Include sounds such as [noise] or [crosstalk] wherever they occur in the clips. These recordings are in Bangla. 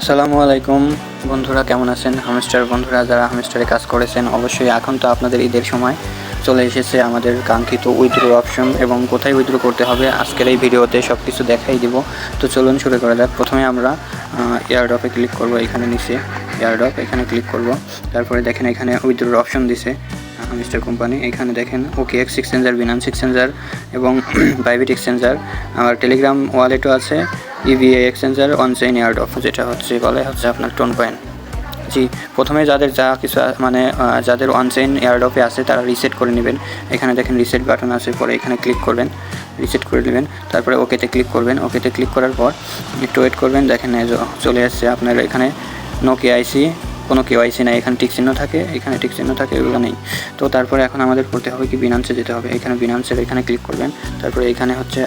আসসালামু আলাইকুম। বন্ধুরা, কেমন আছেন? হামস্টার বন্ধুরা, যারা হামস্টারে কাজ করেছেন, অবশ্যই এখন তো আপনাদের ঈদের সময় চলে এসেছে আমাদের কাঙ্ক্ষিত উইথড্র অপশন এবং কোথায় উইথড্র করতে হবে আজকের এই ভিডিওতে সব কিছু দেখাই দিব। তো চলুন শুরু করা যাক। প্রথমে আমরা এয়ারড্রপে ক্লিক করব এখানে নিচে। এয়ারড্রপ এখানে ক্লিক করব। তারপরে দেখেন এখানে উইথড্র অপশন দিছে মিস্টার কোম্পানি এখানে দেখেন okay ex exchanger Binance exchanger এবং [clears throat] প্রাইভেট এক্সচেঞ্জার আমার টেলিগ্রাম ওয়ালেটও আছে। ইভিএ এক্সচেঞ্জার অনচাইন ইয়ার্ড অফ যেটা হচ্ছে বলে, হচ্ছে আপনার টোন কয়েন জি, প্রথমে যাদের যা কিছু মানে যাদের ইয়ার্ড অফে আছে, তারা রিসেট করে নেবেন। এখানে দেখেন রিসেট বাটন আছে, পরে এখানে ক্লিক করবেন রিসেট করে নেবেন। তারপরে ওকেতে ক্লিক করবেন। ওকেতে ক্লিক করার পর একটু ওয়েট করবেন। দেখেন চলে আসছে আপনার এখানে নো কেআইসি কোনো কেওয়াইসি নাই। এখানে টিক চিহ্ন থাকে, এখানে টিক চিহ্ন থাকে, এগুলো নেই। তো তারপরে এখন আমাদের করতে হবে কি বিনান্সে যেতে হবে। এখানে বিনান্সের এখানে ক্লিক করবেন। তারপরে এখানে হচ্ছে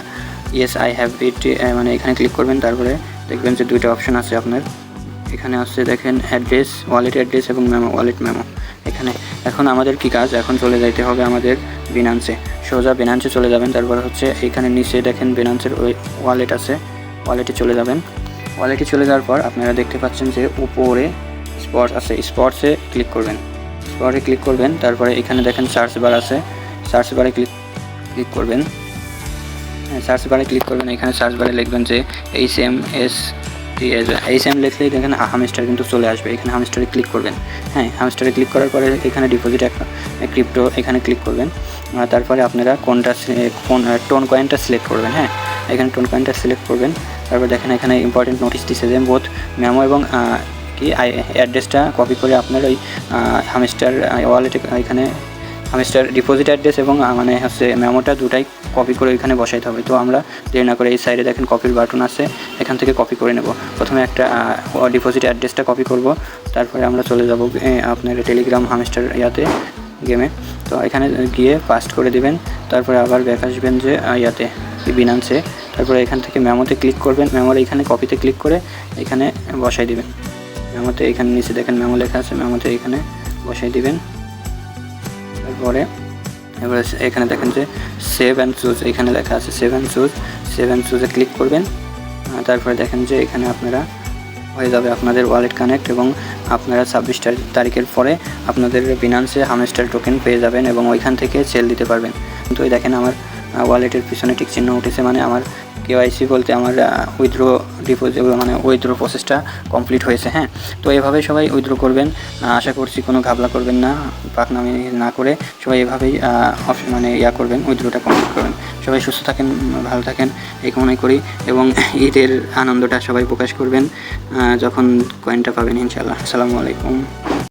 ইয়েস আই হ্যাভ ইট মানে এখানে ক্লিক করবেন, তারপরে দেখবেন যে দুইটা অপশন আছে আপনার। এখানে আসছে দেখেন অ্যাড্রেস ওয়ালেট অ্যাড্রেস এবং মেমো ওয়ালেট মেমো এখানে এখন আমাদের কি কাজ? এখন চলে যাইতে হবে আমাদের বিনান্সে সোজা বিনান্সে চলে যাবেন, তারপর হচ্ছে এখানে নিচে দেখেন বিনান্সের ওই ওয়ালেট আছে ওয়ালেটে চলে যাবেন। ওয়ালেটে চলে যাওয়ার পর আপনারা দেখতে পাচ্ছেন যে উপরে স্পট আছে। স্পটসে ক্লিক করবেন। স্পটে ক্লিক করবেন, তারপরে এখানে দেখেন সার্চ বার আছে। সার্চ বারে ক্লিক ক্লিক করবেন। সার্চ বারে ক্লিক করবেন, এখানে সার্চ বারে লিখবেন যে H M S T S H M লিখলেই দেখেন হামস্টার কিন্তু চলে আসবে, এখানে হামস্টারে ক্লিক করবেন। হ্যাঁ হামস্টারে ক্লিক করার পরে এখানে ডিপোজিট একটা ক্রিপ্টো এখানে ক্লিক করবেন তারপরে আপনারা কোনটা কোন টোন কয়েনটা সিলেক্ট করবেন হ্যাঁ এখানে টোন কয়েনটা সিলেক্ট করবেন, তারপর দেখেন এখানে ইম্পর্টেন্ট নোটিস দিচ্ছে যে বোথ মেমো এবং কি অ্যাড্রেসটা কপি করে আপনার ওই হামস্টার ওয়ালেটে এখানে হামস্টার ডিপোজিট অ্যাড্রেস এবং মানে হচ্ছে মেমোটা দুটাই কপি করে ওইখানে বসাইতে হবে। তো আমরা দেরি না করে এই সাইডে দেখেন কপির বাটন আছে, এখান থেকে কপি করে নেব। প্রথমে একটা ডিপোজিট অ্যাড্রেসটা কপি করব, তারপরে আমরা চলে যাব আপনার টেলিগ্রাম হামস্টার ইয়াতে গেমে তো এখানে গিয়ে পাস্ট করে দিবেন, তারপরে আবার ব্যাক আসবেন যে ইয়াতে বিনান্সে তারপরে এখান থেকে মেমোতে ক্লিক করবেন মেমোর এখানে কপিতে ক্লিক করে এখানে বসাই দিবেন। মেমোতে এখানে নিচে দেখেন মেমো লেখা আছে মেমোতে এখানে বসাই দিবেন। তারপরে এবারে এখানে দেখেন যে সেভ অ্যান্ড চুজ এখানে লেখা আছে save and choose save and চুজে click করবেন। তারপরে দেখেন যে এখানে আপনারা হয়ে যাবে আপনাদের ওয়ালেট কানেক্ট এবং আপনারা ছাব্বিশ তারিখের পরে আপনাদের বিনান্সে হামেস্টার টোকেন পেয়ে যাবেন এবং ওইখান থেকে সেল দিতে পারবেন। কিন্তু দেখেন আমার ওয়ালেটের পিছনে ঠিক চিহ্ন উঠেছে মানে আমার কেওয়াইসি বলতে আমার উইথড্র ডিপোজিট মানে উইথড্র প্রসেসটা কমপ্লিট হয়েছে হ্যাঁ? তো এভাবেই সবাই উইথড্র করবেন। আশা করছি কোনো ঘাবলা করবেন না, পাকনামি না করে সবাই এভাবেই মানে ইয়া করবেন উইথড্রটা কমপ্লিট করবেন। সবাই সুস্থ থাকেন, ভালো থাকেন, এই কামনাই করি এবং [laughs] ঈদের আনন্দটা সবাই প্রকাশ করবেন যখন কয়েনটা পাবেন ইনশাল্লাহ আসসালামু আলাইকুম।